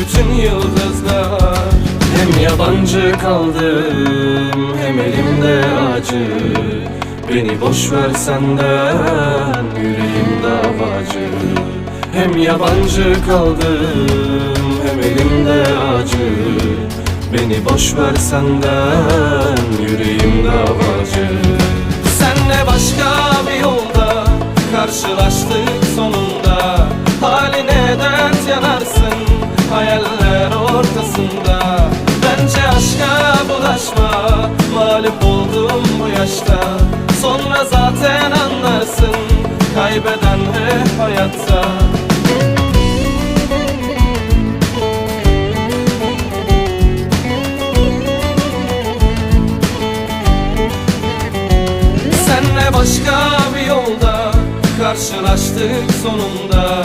Bütün yıldızlar. Hem yabancı kaldım Hem elimde acı. Beni boş ver senden Yüreğim davacı. Hem yabancı kaldım Hem elimde acı. Beni boş ver senden Yüreğim Ortasında Bence aşka bulaşma. Mağlup oldum bu yaşta. Sonra zaten anlarsın Kaybeden hep hayatta. Senle başka bir yolda Karşılaştık sonunda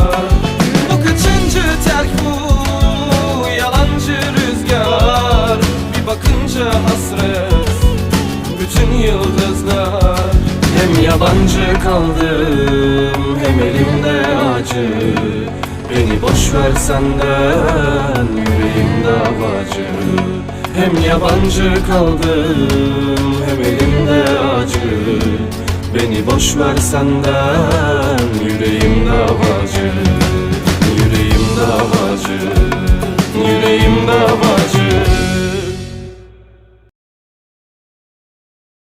yıldızlar. Hem yabancı kaldım Hem elimde acı. Beni boş ver senden Yüreğim davacı Hem yabancı kaldım Hem elimde acı. Beni boş ver senden Yüreğim